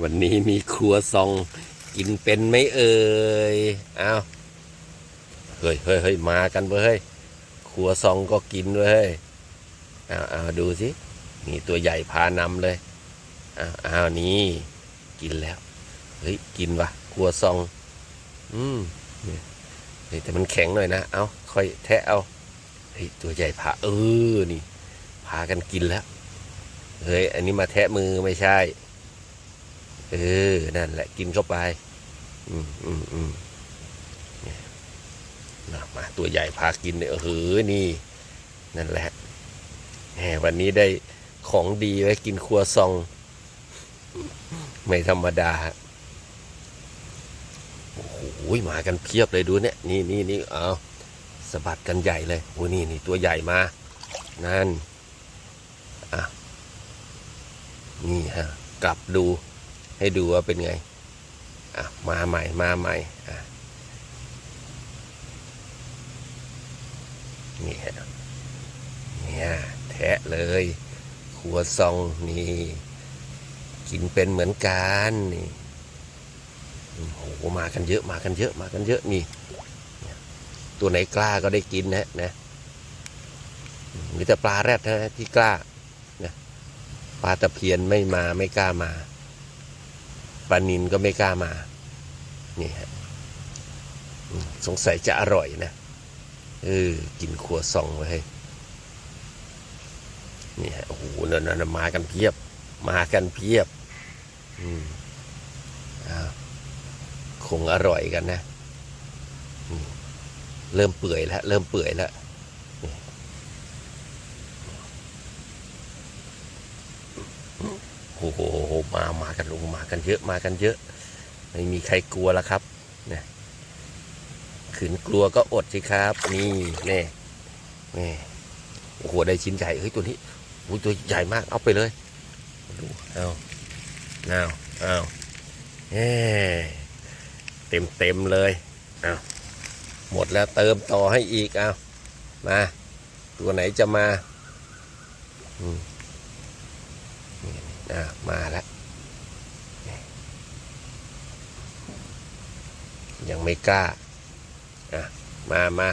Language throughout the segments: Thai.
วันนี้มีครัวซองกินเป็นไหมเอ่ยอ้าเฮ้ยเฮ้ยเฮ้ยมากันเว้ยครัวซองก็กินเว้ยเอาวอ้าดูสินี่ตัวใหญ่พานำเลยเอาวอ้านี่กินแล้ว เฮ้ยกินวะครัวซอง อืมเนี่ยเฮ้ยแต่มันแข็งหน่อยนะ เอาค่อยแทะเอา เฮ้ยตัวใหญ่พาเออ นี่ พากันกินแล้ว เฮ้ยอันนี้มาแทะมือไม่ใช่ เออ นั่นแหละกินเข้าไป อืมอืมอืมมาตัวใหญ่พากินเนี่ยเออนี่ นั่นแหละแหมวันนี้ได้ของดีไว้กินครัวซอง ไม่ธรรมดาโอ้โหมากันเพียบเลยดูเนี่ย นี่นี่นี่เอาสะบัดกันใหญ่เลยโอ้นี่นี่ตัวใหญ่มา นั่น อะ นี่ฮะ กลับดู ให้ดูว่าเป็นไงอะมาใหม่มาใหม่อะนี่ฮะเนี่ยแทะเลยครัวซองนี่กินเป็นเหมือนกันนี่โอ้โหมากันเยอะมากันเยอะมากันเยอะนี่ตัวไหนกล้าก็ได้กินนะนะมีแต่ปลาแรดนะที่กล้านะปลาตะเพียนไม่มาไม่กล้ามา ปลานินก็ไม่กล้ามา นี่ฮะสงสัยจะอร่อยนะ เออ กินครัวซองไว้ให้นี่ฮะ โอ้โหนั่นมากันเพียบ มากันเพียบ อืมอ้าวคงอร่อยกันนะ เริ่มเปื่อยแล้ว เริ่มเปื่อยแล้ว โอ้โหมามากันลงมากันเยอะมากันเยอะ ไม่มีใครกลัวแล้วครับนะขืนกลัวก็อดสิครับนี่แน่แน่โอ้โหได้ชิ้นใหญ่เฮ้ยตัวนี้โอ้ตัวใหญ่มากเอาไปเลยดูเอาเอาเอาเฮ้เต็มเต็มเลยเอาหมดแล้วเติมต่อให้อีกเอามา ตัวไหนจะมา อืม อ่ามาแล้วยังไม่กล้าอะมามา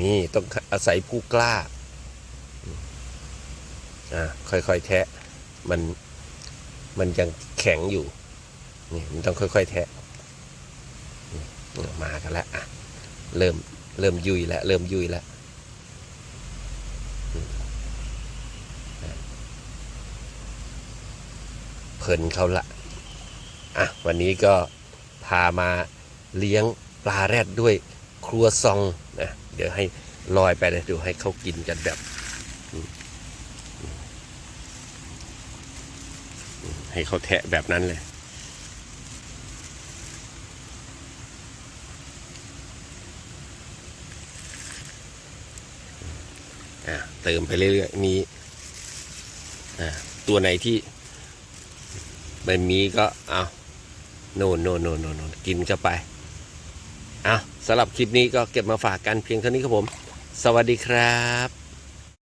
นี่ต้องอาศัยผู้กล้าอ่าค่อยๆแทะมันมันยังแข็งอยู่นี่มันต้องค่อย ๆ แทะมากันแล้วอะเริ่มเริ่มยุยแล้วเริ่มยุยแล้วอืม เพลินเขาละอะวันนี้ก็พามาเลี้ยงปลาแรดด้วยครัวซองนะเดี๋ยวให้ลอยไปเลยดูให้เขากินกันแบบ ให้เขาแทะแบบนั้นเลยอะเติมไปเรื่อยๆมีอ่าตัวไหนที่ ไม่มีก็เอาโน่นโน่นโน่นโน่นนนกินเข้าไปอะสำหรับคลิปนี้ก็เก็บมาฝากกันเพียงเท่านี้ครับผม สวัสดีครับ